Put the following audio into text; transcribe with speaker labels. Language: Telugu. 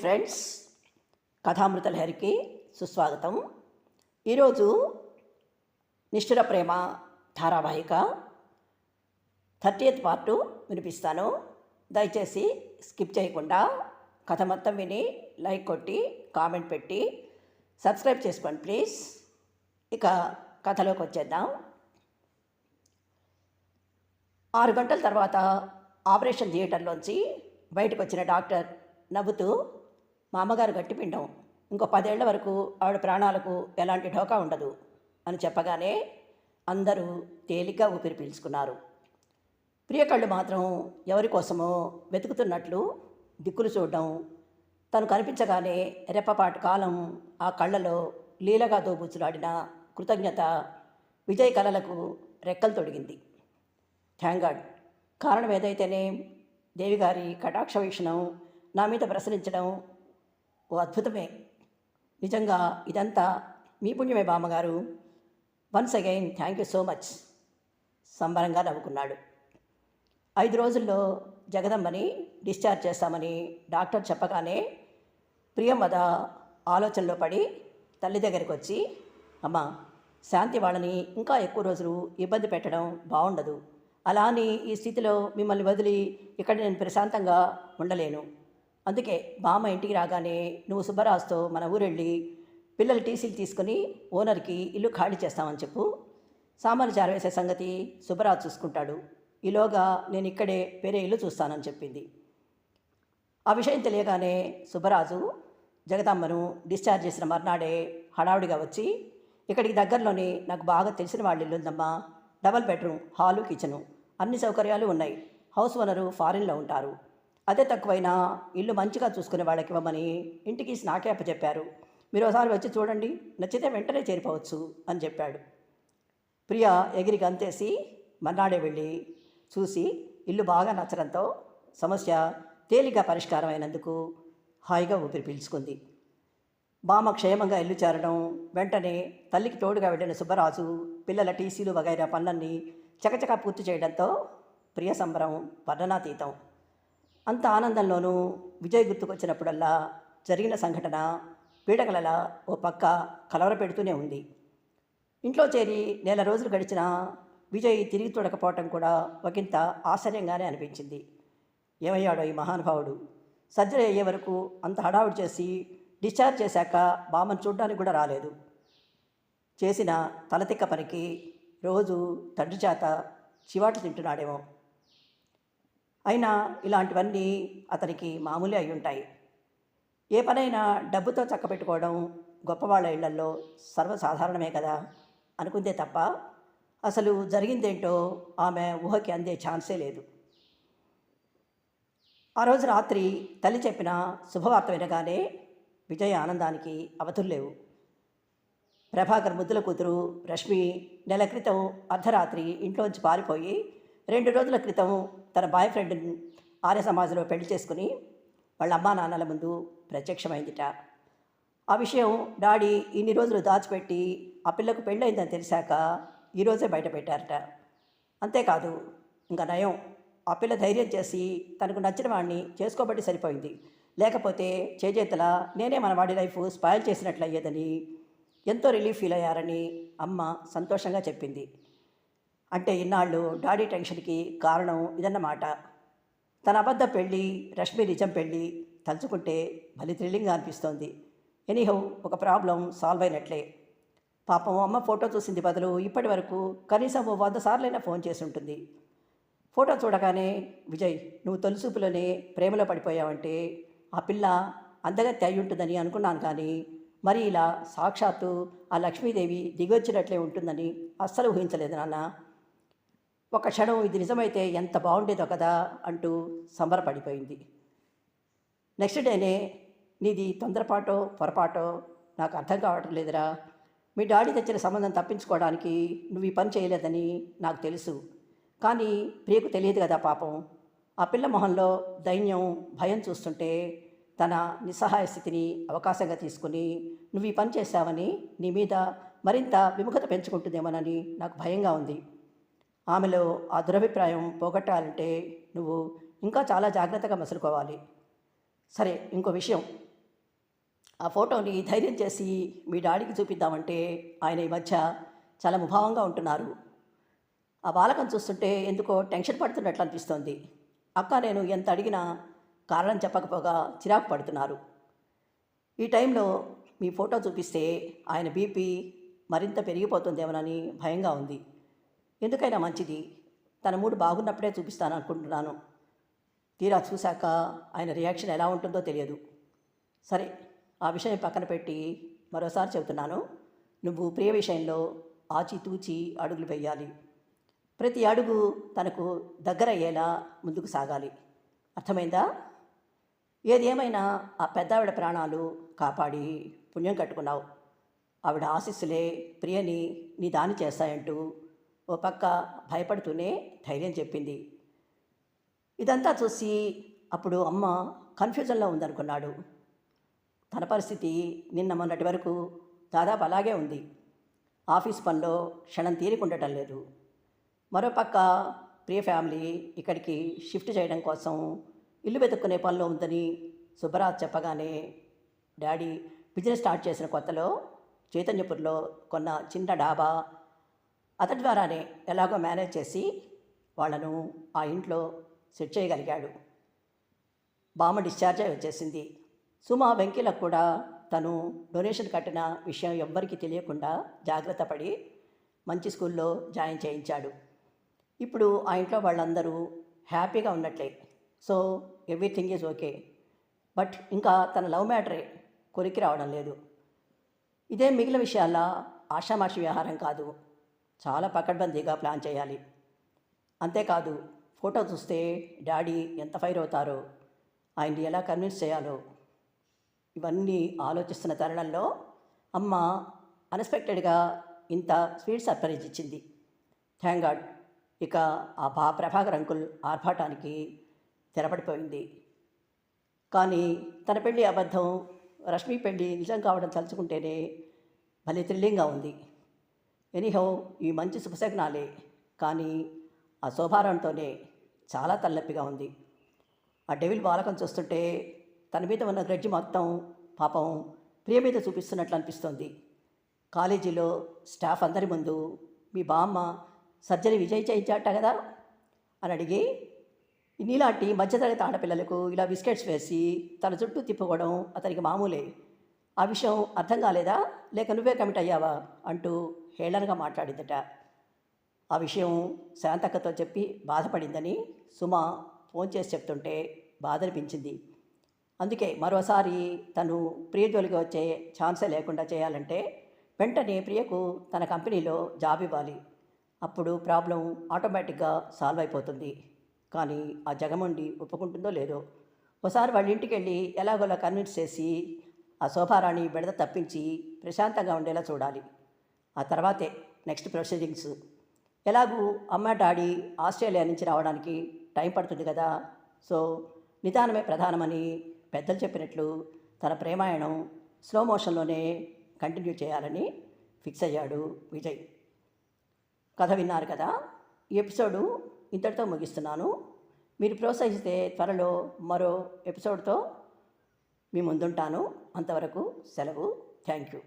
Speaker 1: ఫ్రెండ్స్ కథామృత లహరికి సుస్వాగతం. ఈరోజు నిష్ఠుర ప్రేమ ధారావాహిక థర్టీయత్ పార్టు వినిపిస్తాను. దయచేసి స్కిప్ చేయకుండా కథ మొత్తం విని లైక్ కొట్టి కామెంట్ పెట్టి సబ్స్క్రైబ్ చేసుకోండి ప్లీజ్. ఇక కథలోకి వచ్చేద్దాం. ఆరు గంటల తర్వాత ఆపరేషన్ థియేటర్లోంచి బయటకు వచ్చిన డాక్టర్ నవ్వుతూ మా అమ్మగారు గట్టిపిండం ఇంకో పదేళ్ళ వరకు ఆవిడ ప్రాణాలకు ఎలాంటి ఢోకా ఉండదు అని చెప్పగానే అందరూ తేలిగ్గా ఊపిరి పీల్చుకున్నారు. ప్రియకళ్ళు మాత్రం ఎవరి కోసమో వెతుకుతున్నట్లు దిక్కులు చూడడం తను కనిపించగానే రెప్పపాటు కాలం ఆ కళ్ళలో లీలగా దోబూచులాడిన కృతజ్ఞత విజయ్ కళలకు రెక్కలు తొడిగింది. Thank God. కారణం ఏదైతేనే దేవిగారి కటాక్ష వీక్షణం నా మీద ప్రసరించడం ఓ అద్భుతమే. నిజంగా ఇదంతా మీ పుణ్యమే బామ్మగారు. Once again thank you so much సంబరంగా నవ్వుకున్నాడు. ఐదు రోజుల్లో జగదమ్మని డిశ్చార్జ్ చేస్తామని డాక్టర్ చెప్పగానే ప్రియమద ఆలోచనలో పడి తల్లి దగ్గరికి వచ్చి అమ్మా శాంతి వాళ్ళని ఇంకా ఎక్కువ రోజులు ఇబ్బంది పెట్టడం బాగుండదు అలా అని ఈ స్థితిలో మిమ్మల్ని వదిలి ఇక్కడ నేను ప్రశాంతంగా ఉండలేను. అందుకే బామ్మ ఇంటికి రాగానే నువ్వు సుబ్బరాజుతో మన ఊరెళ్ళి పిల్లలు టీసీలు తీసుకుని ఓనర్కి ఇల్లు ఖాళీ చేస్తామని చెప్పు. సామాన్లు జారవేసే సంగతి సుబ్బరాజు చూసుకుంటాడు. ఈలోగా నేను ఇక్కడే వేరే ఇల్లు చూస్తానని చెప్పింది. ఆ విషయం తెలియగానే సుబ్బరాజు జగదమ్మను డిశ్చార్జ్ చేసిన మర్నాడే హడావుడిగా వచ్చి ఇక్కడికి దగ్గరలోనే నాకు బాగా తెలిసిన వాళ్ళ ఇల్లు ఉందమ్మా. డబల్ బెడ్రూమ్ హాలు కిచెను అన్ని సౌకర్యాలు ఉన్నాయి. హౌస్ ఓనరు ఫారిన్లో ఉంటారు. అదే తక్కువైనా ఇల్లు మంచిగా చూసుకునే వాళ్ళకి ఇవ్వమని ఇంటికి నాకే చెప్పారు మీరు ఒకసారి వచ్చి చూడండి నచ్చితే వెంటనే చేరిపోవచ్చు అని చెప్పాడు. ప్రియ ఎగిరి గంతేసి మర్నాడే వెళ్ళి చూసి ఇల్లు బాగా నచ్చడంతో సమస్య తేలిగ్గా పరిష్కారం అయినందుకు హాయిగా ఊపిరి పీల్చుకుంది. బామ క్షేమంగా ఇల్లు చేరడం వెంటనే తల్లికి తోడుగా వెళ్ళిన సుబ్బరాజు పిల్లల టీసీలు వగైరా పనులన్నీ చకచకా పూర్తి చేయడంతో ప్రియ సంబరం వర్ణనాతీతం అంత ఆనందంలోనూ విజయ్ గుర్తుకొచ్చినప్పుడల్లా జరిగిన సంఘటన పీడకలలా ఓ పక్క కలవర పెడుతూనే ఉంది. ఇంట్లో చేరి నెల రోజులు గడిచినా విజయ్ తిరిగి చూడకపోవటం కూడా ఒకంత ఆశ్చర్యంగానే అనిపించింది. ఏమయ్యాడో ఈ మహానుభావుడు? సర్జరీ అయ్యే వరకు అంత హడావుడి చేసి డిశ్చార్జ్ చేశాక బామను చూడడానికి కూడా రాలేదు. చేసిన తలతిక్క పనికి రోజు తండ్రి చేత చివాట్లు తింటున్నాడేమో. అయినా ఇలాంటివన్నీ అతనికి మామూలే అయి ఉంటాయి ఏ పనైనా డబ్బుతో చక్కబెట్టుకోవడం గొప్పవాళ్ళ ఇళ్ళల్లో సర్వసాధారణమే కదా? అనుకుందే తప్ప అసలు జరిగిందేంటో ఆమె ఊహకి అందే ఛాన్సే లేదు. ఆ రోజు రాత్రి తల్లి చెప్పిన శుభవార్త వినగానే విజయ ఆనందానికి అవధుల్లేవు. ప్రభాకర్ ముద్దుల కూతురు రష్మి నెల క్రితం అర్ధరాత్రి ఇంట్లోంచి పారిపోయి రెండు రోజుల క్రితం తన బాయ్ ఫ్రెండ్ ఆర్య సమాజంలో పెళ్ళి చేసుకుని వాళ్ళ అమ్మా నాన్నల ముందు ప్రత్యక్షమైందిట. ఆ విషయం డాడీ ఇన్ని రోజులు దాచిపెట్టి ఆ పిల్లకు పెళ్ళయిందని తెలిసాక ఈరోజే బయట పెట్టారట అంతేకాదు ఇంకా నయం. ఆ పిల్ల ధైర్యం చేసి తనకు నచ్చిన వాడిని చేసుకోబట్టి సరిపోయింది. లేకపోతే చేజేతల నేనే మన వాడి లైఫ్ స్పాయిల్ చేసినట్లు అయ్యేదని ఎంతో రిలీఫ్ ఫీల్ అయ్యారని అమ్మ సంతోషంగా చెప్పింది. అంటే ఇన్నాళ్ళు డాడీ టెన్షన్కి కారణం ఇదన్నమాట. తన అబద్ధ పెళ్ళి రష్మి నిజం పెళ్ళి తలుచుకుంటే భలే థ్రిల్లింగ్గా అనిపిస్తోంది. ఎనీహౌ ఒక ప్రాబ్లం సాల్వ్ అయినట్లే. పాపం అమ్మ ఫోటో చూసింది బదులు ఇప్పటి వరకు కనీసం ఓ వంద సార్లైనా ఫోన్ చేసి ఉంటుంది. ఫోటో చూడగానే విజయ్ నువ్వు తొలిసూపులోనే ప్రేమలో పడిపోయావంటే ఆ పిల్ల అందగత్తి అయి ఉంటుందని అనుకున్నాను కానీ మరి ఇలా సాక్షాత్తు ఆ లక్ష్మీదేవి దిగొచ్చినట్లే ఉంటుందని అస్సలు ఊహించలేదు నాన్న. ఒక క్షణం ఇది నిజమైతే ఎంత బాగుండేదో కదా అంటూ సంబరపడిపోయింది. నెక్స్ట్ డేనే నీది తొందరపాటో పొరపాటో నాకు అర్థం కావటం లేదురా. మీ డాడీ తెచ్చిన సంబంధం తప్పించుకోవడానికి నువ్వు ఈ పని చేయలేదని నాకు తెలుసు. కానీ ప్రియకు తెలియదు కదా పాపం. ఆ పిల్ల మొహంలో దైన్యం భయం చూస్తుంటే తన నిస్సహాయ స్థితిని అవకాశంగా తీసుకుని నువ్వు ఈ పని చేశావని నీ మీద మరింత విముఖత పెంచుకుంటుందేమోనని నాకు భయంగా ఉంది. ఆమెలో ఆ దురభిప్రాయం పోగొట్టాలంటే నువ్వు ఇంకా చాలా జాగ్రత్తగా మసులుకోవాలి. సరే ఇంకో విషయం. ఆ ఫోటోని ధైర్యం చేసి మీ డాడీకి చూపిద్దామంటే ఆయన ఈ మధ్య చాలా ముభావంగా ఉంటున్నారు. ఆ బాలకం చూస్తుంటే ఎందుకో టెన్షన్ పడుతున్నట్లు అనిపిస్తోంది. అక్క నేను ఎంత అడిగినా కారణం చెప్పకపోగా చిరాకు పడుతున్నారు. ఈ టైంలో మీ ఫోటో చూపిస్తే ఆయన బీపీ మరింత పెరిగిపోతుందేమోనని భయంగా ఉంది. ఎందుకైనా మంచిది. తన మూడు బాగున్నప్పుడే చూపిస్తాను అనుకుంటున్నాను. తీరా చూశాక ఆయన రియాక్షన్ ఎలా ఉంటుందో తెలియదు. సరే ఆ విషయం పక్కన పెట్టి మరోసారి చెబుతున్నాను. నువ్వు ప్రియ విషయంలో ఆచితూచి అడుగులు వేయాలి. ప్రతి అడుగు తనకు దగ్గరయ్యేలా ముందుకు సాగాలి. అర్థమైందా? ఏది ఏమైనా ఆ పెద్దావిడ ప్రాణాలు కాపాడి పుణ్యం కట్టుకున్నావు. ఆవిడ ఆశీస్సులే ప్రియని నీ దాని చేస్తాయంటూ ఓ పక్క భయపడుతూనే ధైర్యం చెప్పింది. ఇదంతా చూసి అప్పుడు అమ్మ కన్ఫ్యూజన్లో ఉందనుకున్నాడు. తన పరిస్థితి నిన్న మొన్నటి వరకు దాదాపు అలాగే ఉంది. ఆఫీస్ పనిలో క్షణం తీరికుండటం లేదు. మరోపక్క ప్రియ ఫ్యామిలీ ఇక్కడికి షిఫ్ట్ చేయడం కోసం ఇల్లు వెతుక్కునే పనిలో ఉందని సుబ్బరాజ్ చెప్పగానే డాడీ బిజినెస్ స్టార్ట్ చేసిన కొత్తలో చైతన్యపూర్లో కొన్న చిన్న డాబా అతడి ద్వారానే ఎలాగో మేనేజ్ చేసి వాళ్ళను ఆ ఇంట్లో సెట్ చేయగలిగాడు. బామ్మ డిశ్చార్జ్ అయి వచ్చేసింది. సుమ వెంకీలకు కూడా తను డొనేషన్ కట్టిన విషయం ఎవ్వరికీ తెలియకుండా జాగ్రత్త పడి మంచి స్కూల్లో జాయిన్ చేయించాడు. ఇప్పుడు ఆ ఇంట్లో వాళ్ళందరూ హ్యాపీగా ఉన్నట్లే. So everything is okay. But ఇంకా తన లవ్ మ్యాటరే కొరికి రావడం లేదు. ఇదే మిగిలిన విషయాల్లో ఆషామాషి వ్యవహారం కాదు. చాలా పకడ్బందీగా ప్లాన్ చేయాలి. అంతేకాదు ఫోటో చూస్తే డాడీ ఎంత ఫైర్ అవుతారో ఆయన్ని ఎలా కన్విన్స్ చేయాలో ఇవన్నీ ఆలోచిస్తున్న తరుణంలో అమ్మ అన్ఎక్స్పెక్టెడ్గా ఇంత స్వీట్ సర్ప్రైజ్ ఇచ్చింది. Thank God! ఇక ఆ బా ప్రభాకర్ అంకుల్ ఆర్భాటానికి తెరపడిపోయింది. కానీ తన పెళ్ళి అబద్ధం రష్మి పెళ్ళి నిజం కావడం తలుచుకుంటేనే భలే థ్రిల్లింగ్గా ఉంది. ఎనీహో ఈ మంచి శుభసగ్నాలే కానీ ఆ శోభారంతోనే చాలా తలనొప్పిగా ఉంది. ఆ డెవిల్ బాలకం చూస్తుంటే తన మీద ఉన్న గ్రడ్జి మొత్తం పాపం ప్రియ మీద చూపిస్తున్నట్లు అనిపిస్తోంది. కాలేజీలో స్టాఫ్ అందరి ముందు మీ బామ్మ సర్జరీ విజయ్ చేయించాట కదా? అని అడిగి నీలాంటి మధ్యతరగతి ఆడపిల్లలకు ఇలా బిస్కెట్స్ వేసి తన చుట్టూ తిప్పుకోవడం అతనికి మామూలే. ఆ విషయం అర్థం కాలేదా? లేక నువ్వే కమిట్ అయ్యావా? అంటూ హేళనగా మాట్లాడిందట. ఆ విషయం శాంతక్కతో చెప్పి బాధపడిందని సుమ ఫోన్ చేసి చెప్తుంటే బాధ అనిపించింది అందుకే మరోసారి తను ప్రియ జోలికి వచ్చే ఛాన్సే లేకుండా చేయాలంటే వెంటనే ప్రియకు తన కంపెనీలో జాబ్ ఇవ్వాలి. అప్పుడు ప్రాబ్లం ఆటోమేటిక్గా సాల్వ్ అయిపోతుంది. కానీ ఆ జగముండి ఒప్పుకుంటుందో లేదో? ఒకసారి వాళ్ళ ఇంటికి వెళ్ళి ఎలాగోలా కన్విన్స్ చేసి ఆ శోభారాణి బెడద తప్పించి ప్రశాంతంగా ఉండేలా చూడాలి. ఆ తర్వాతే నెక్స్ట్ ప్రొసీడింగ్స్. ఎలాగూ అమ్మ డాడీ ఆస్ట్రేలియా నుంచి రావడానికి టైం పడుతుంది కదా. సో నిదానమే ప్రధానమని పెద్దలు చెప్పినట్లు తన ప్రేమాయణం స్లో మోషన్లోనే కంటిన్యూ చేయాలని ఫిక్స్ అయ్యాడు విజయ్. కథ విన్నారు కదా. ఈ ఎపిసోడు ఇంతటితో ముగిస్తున్నాను. మీరు ప్రోత్సహిస్తే త్వరలో మరో ఎపిసోడ్తో మీ ముందుంటాను. అంతవరకు సెలవు. Thank you.